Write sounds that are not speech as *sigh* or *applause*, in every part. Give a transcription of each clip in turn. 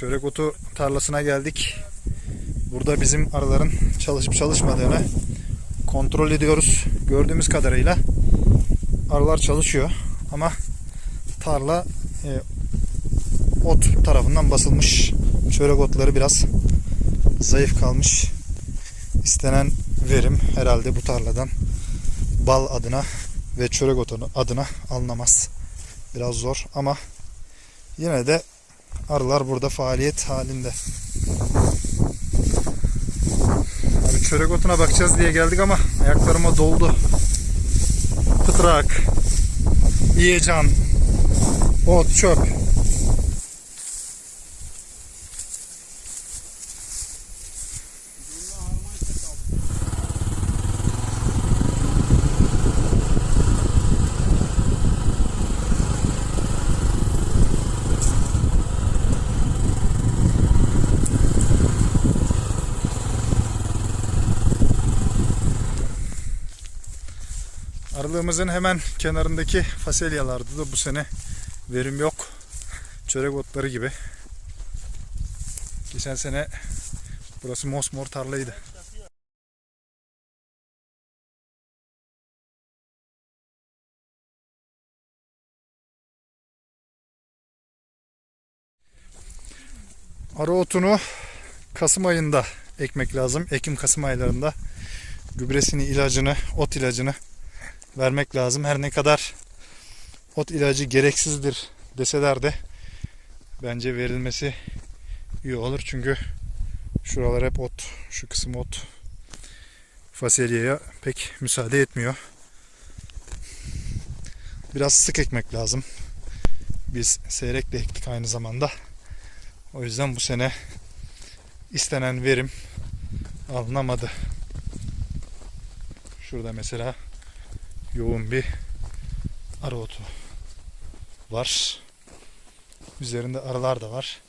Çörek otu tarlasına geldik. Burada bizim arıların çalışıp çalışmadığını kontrol ediyoruz. Gördüğümüz kadarıyla arılar çalışıyor ama tarla e, ot tarafından basılmış. Çörek otları biraz zayıf kalmış. İstenen verim herhalde bu tarladan bal adına ve çörek otu adına alınamaz. Biraz zor ama yine de arılar burada faaliyet halinde. Abi çörek otuna bakacağız diye geldik ama ayaklarıma doldu. Pıtrak, yiyeceğin, ot, çöp. Arılığımızın hemen kenarındaki fasulyelarda da bu sene verim yok. Çörek otları gibi. Geçen sene burası mosmor tarlaydı. Arı otunu Kasım ayında ekmek lazım. Ekim-Kasım aylarında gübresini, ilacını, ot ilacını vermek lazım. Her ne kadar ot ilacı gereksizdir deseler de bence verilmesi iyi olur. Çünkü şuralar hep ot, şu kısım ot. Fasulyeye pek müsaade etmiyor. Biraz sık ekmek lazım. Biz seyrek de ektik aynı zamanda. O yüzden bu sene istenen verim alınamadı. Şurada mesela yoğun bir arı otu var. Üzerinde arılar da var.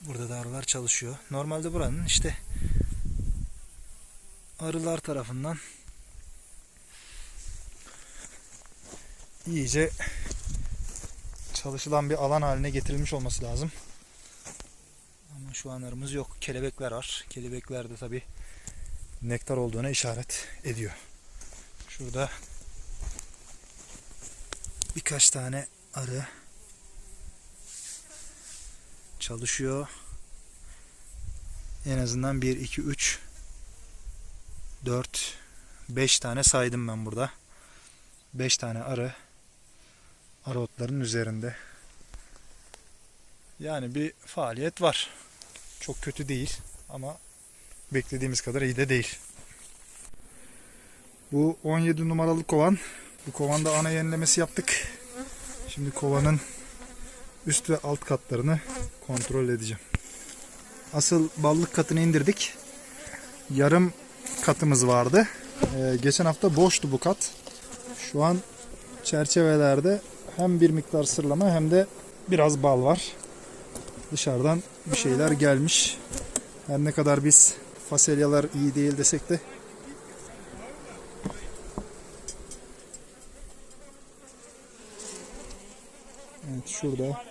Burada da arılar çalışıyor. Normalde buranın işte arılar tarafından iyice çalışılan bir alan haline getirilmiş olması lazım. Ama şu an arımız yok. Kelebekler var. Kelebekler de tabi nektar olduğuna işaret ediyor. Şurada birkaç tane arı çalışıyor. En azından 1, 2, 3, 4, 5 tane saydım ben burada. 5 tane arı arı otların üzerinde. Yani bir faaliyet var. Çok kötü değil ama beklediğimiz kadar iyi de değil. Bu 17 numaralı kovan. Bu kovanda ana yenilemesi yaptık. Şimdi kovanın üst ve alt katlarını kontrol edeceğim. Asıl ballık katını indirdik. Yarım katımız vardı. Ee, geçen hafta boştu bu kat. Şu an çerçevelerde hem bir miktar sırlama hem de biraz bal var. Dışarıdan bir şeyler gelmiş. Her ne kadar biz fasulyeler iyi değil desek de Evet şurada.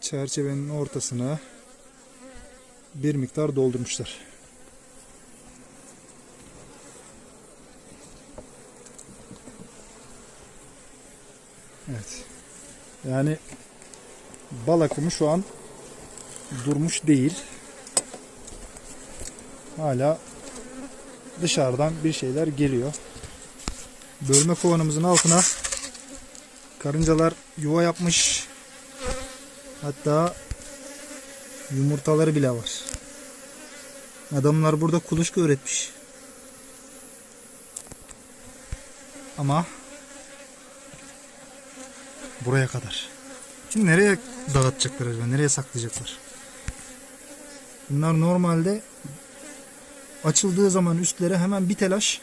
Çerçevenin ortasına bir miktar doldurmuşlar. Evet. Yani bal akımı şu an durmuş değil. Hala dışarıdan bir şeyler geliyor. Bölme kovanımızın altına karıncalar yuva yapmış. Hatta yumurtaları bile var. Adamlar burada kuluçka üretmiş. Ama buraya kadar. Şimdi nereye dağıtacaklar acaba? Nereye saklayacaklar? Bunlar normalde açıldığı zaman üstlere hemen bir telaş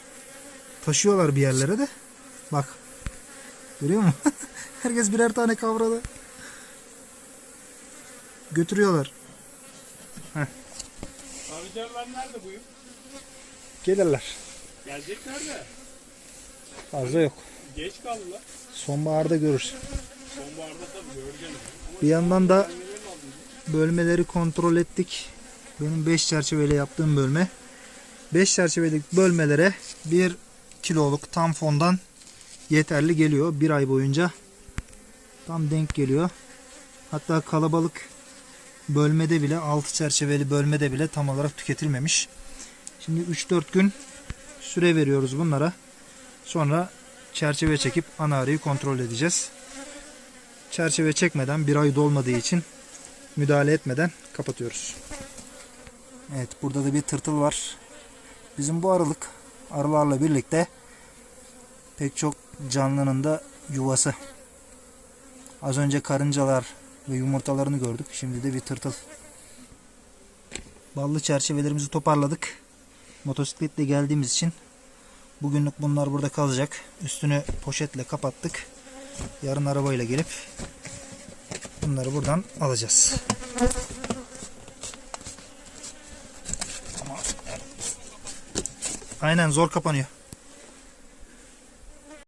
taşıyorlar bir yerlere de. Bak. Görüyor musun? *laughs* Herkes birer tane kavradı. Götürüyorlar. Arıcılar nerede buyur? Gelirler. Gelecekler de. Fazla yok. Geç kaldılar. Sonbaharda görürüz. Sonbaharda tabii gölgeli. Bir yandan da bölmeleri kontrol ettik. Benim 5 çerçeveyle yaptığım bölme. 5 çerçevelik bölmelere 1 kiloluk tam fondan yeterli geliyor. Bir ay boyunca tam denk geliyor. Hatta kalabalık bölmede bile 6 çerçeveli bölmede bile tam olarak tüketilmemiş. Şimdi 3-4 gün süre veriyoruz bunlara. Sonra çerçeve çekip ana arıyı kontrol edeceğiz. Çerçeve çekmeden bir ay dolmadığı için müdahale etmeden kapatıyoruz. Evet burada da bir tırtıl var. Bizim bu aralık arılarla birlikte pek çok canlının da yuvası. Az önce karıncalar ve yumurtalarını gördük. Şimdi de bir tırtıl. Ballı çerçevelerimizi toparladık. Motosikletle geldiğimiz için bugünlük bunlar burada kalacak. Üstünü poşetle kapattık. Yarın arabayla gelip bunları buradan alacağız. Aynen zor kapanıyor.